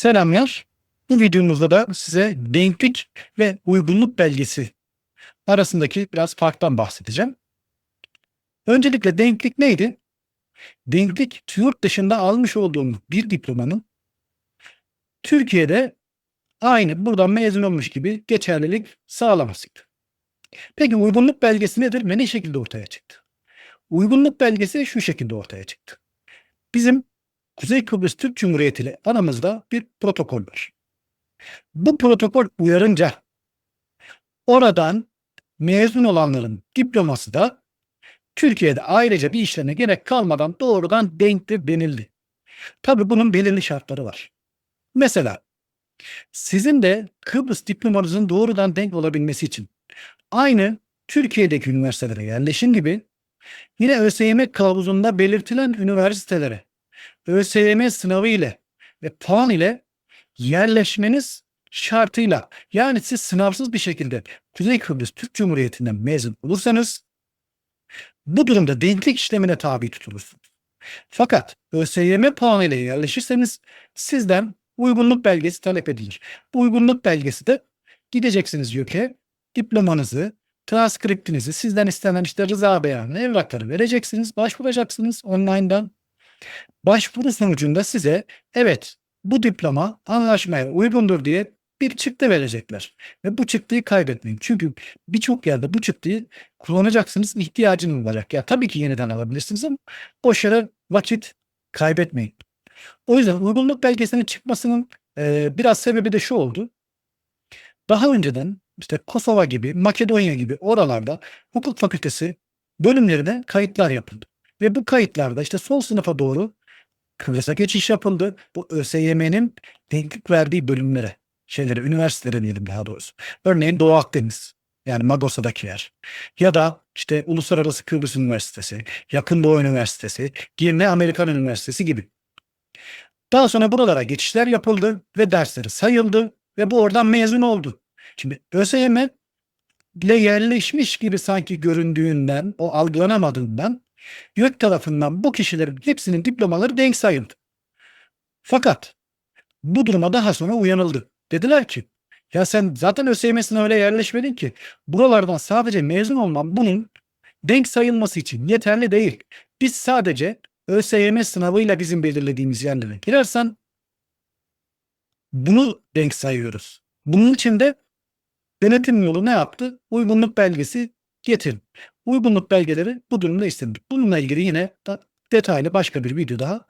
Selamlar. Bu videomuzda da size denklik ve uygunluk belgesi arasındaki biraz farktan bahsedeceğim. Öncelikle denklik neydi? Denklik yurt dışında almış olduğumuz bir diplomanın Türkiye'de aynı buradan mezun olmuş gibi geçerlilik sağlamasıydı. Peki uygunluk belgesi nedir ve ne şekilde ortaya çıktı? Uygunluk belgesi şu şekilde ortaya çıktı. Bizim Kuzey Kıbrıs Türk Cumhuriyeti ile aramızda bir protokol var. Bu protokol uyarınca oradan mezun olanların diploması da Türkiye'de ayrıca bir işleme gerek kalmadan doğrudan denktir denildi. Tabi bunun belirli şartları var. Mesela sizin de Kıbrıs diplomanızın doğrudan denk olabilmesi için aynı Türkiye'deki üniversitelere yerleşin gibi yine ÖSYM kılavuzunda belirtilen üniversitelere ÖSYM sınavı ile ve puan ile yerleşmeniz şartıyla yani siz sınavsız bir şekilde Kuzey Kıbrıs Türk Cumhuriyeti'nden mezun olursanız bu durumda denklik işlemine tabi tutulursunuz. Fakat ÖSYM puanı ile yerleşirseniz sizden uygunluk belgesi talep edilir. Bu uygunluk belgesi de gideceksiniz YÖK'e diplomanızı, transkriptinizi, sizden istenen işte rıza beyanı, evrakları vereceksiniz, başvuracaksınız online'dan. Başvuru sonucunda size evet bu diploma anlaşmaya uygundur diye bir çıktı verecekler. Ve bu çıktıyı kaybetmeyin. Çünkü birçok yerde bu çıktıyı kullanacaksınız, ihtiyacınız olacak. Ya tabii ki yeniden alabilirsiniz ama boş yere vakit kaybetmeyin. O yüzden uygunluk belgesinin çıkmasının e, biraz sebebi de şu oldu. Daha önceden işte Kosova gibi, Makedonya gibi oralarda hukuk fakültesi bölümlerine kayıtlar yapıldı. Ve bu kayıtlarda işte son sınıfa doğru Kıbrıs'a geçiş yapıldı. Bu ÖSYM'nin denklik verdiği bölümlere, şeylere, üniversitelere diyelim daha doğrusu. Örneğin Doğu Akdeniz, yani Magosa'daki yer. Ya da işte Uluslararası Kıbrıs Üniversitesi, Yakın Doğu Üniversitesi, Girne Amerikan Üniversitesi gibi. Daha sonra buralara geçişler yapıldı ve dersleri sayıldı ve bu oradan mezun oldu. Şimdi ÖSYM ile yerleşmiş gibi sanki göründüğünden, o algılanamadığından YÖK tarafından bu kişilerin hepsinin diplomaları denk sayıldı. Fakat bu duruma daha sonra uyanıldı. Dediler ki ya sen zaten ÖSYM sınavıyla yerleşmedin ki buralardan sadece mezun olman bunun denk sayılması için yeterli değil. Biz sadece ÖSYM sınavıyla bizim belirlediğimiz yerlere girersen bunu denk sayıyoruz. Bunun için de denetim yolu ne yaptı? Uygunluk belgesi getirin. Uygunluk belgeleri bu durumda istenir. Bununla ilgili yine detaylı başka bir video daha